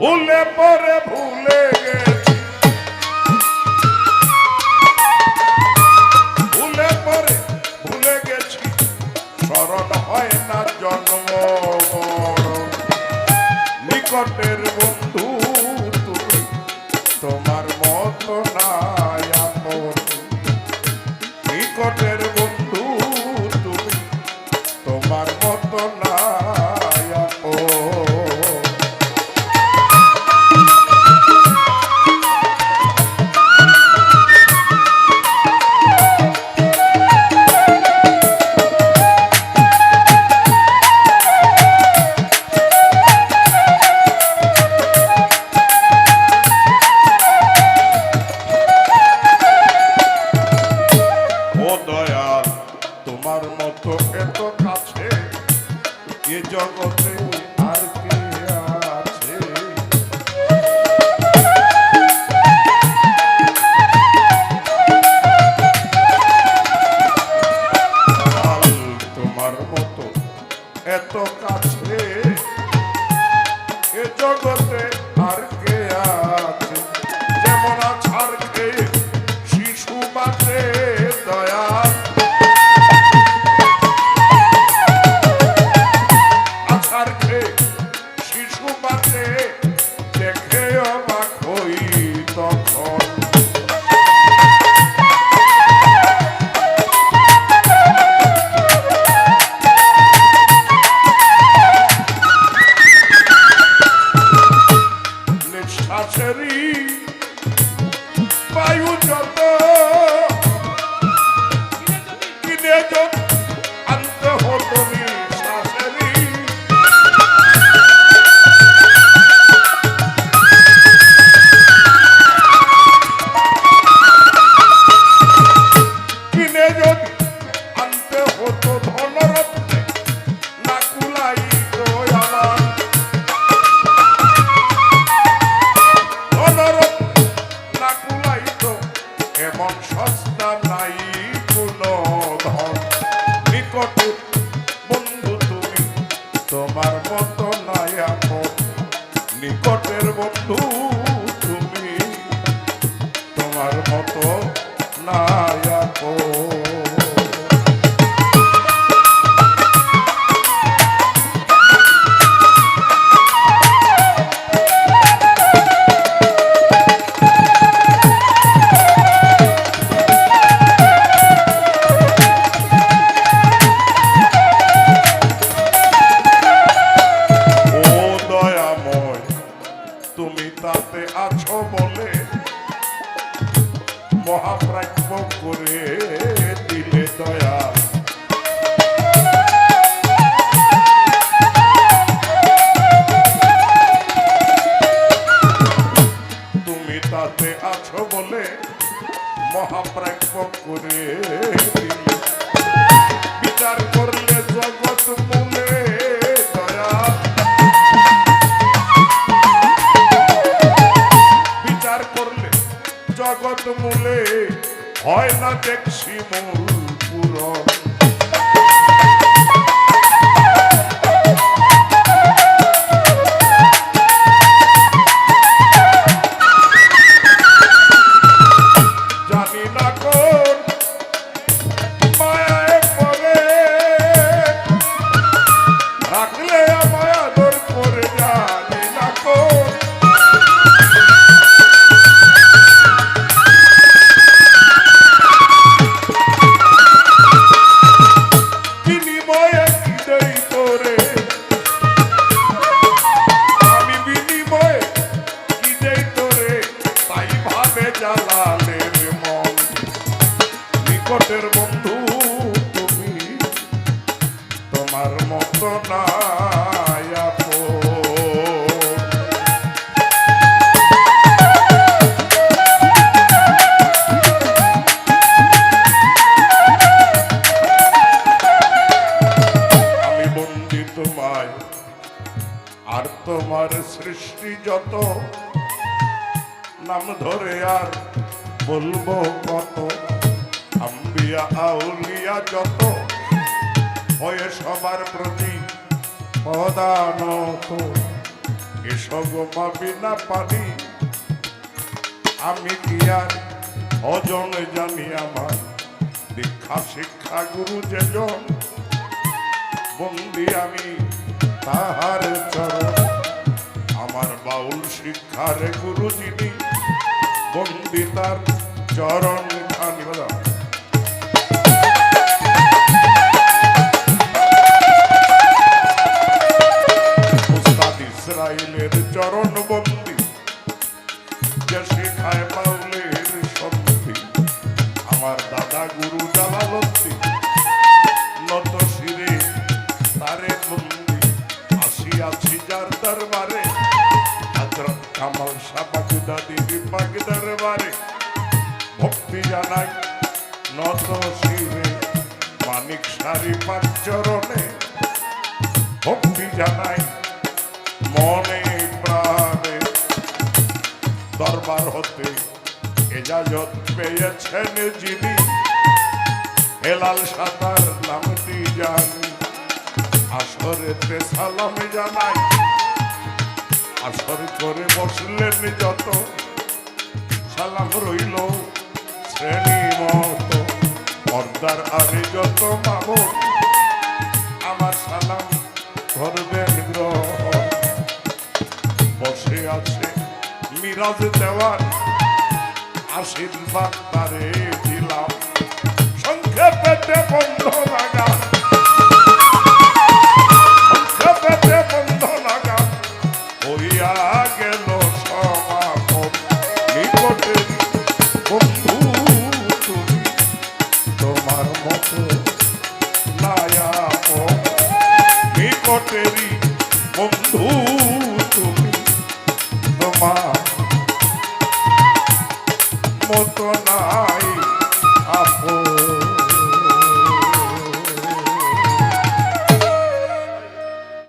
ভুলে পরে ভুলে গেছি। ভুলে পরে ভুলে গেছি। স্মরণ হয় না জন্ম নিকটের বন্ধু মতো এত কাছে এ জগতে আর কি আছে? তোমার মতো এত কাছে নিকটের বন্ধু তুমি। তোমার মতো না হয় না দেখছি মূল পুরন। জানি না কো জালালের মন নিকটের বন্ধু তুমি তোমার মতো না আর তোমার সৃষ্টি যত নাম ধরে আর বলব কত? আম্বিয়া, আউলিয়া যত। হয়ে সবার প্রতি পদানত এসব বিনা পানি। আমি কি আর অজন জানি আমার? দীক্ষা, শিক্ষা, গুরু যে জন। বন্দি আমি তাহার চর আমার বাউল শিক্ষার গুরু যিনি বন্দি তার চরণ খানি বাজাও নত শিরে মানিক সারি পাঁচ চরণে ভক্তি জানাই মনে প্রাণে। দরবার হতে এজাজত পেয়েছেন যিনি, হেলাল সাতার নামটি জানি, আসরেতে সালাম জানাই। আসর করে বসলেন যত সালাম রইল শ্রেণি পর্দার আরে যত মামুন, আমার সালাম গ্রহণ বসে আছে মিরাজ দেওয়ার আশীর্বাদ তারে দিলাম। সংক্ষেপে বন্ধ লাগা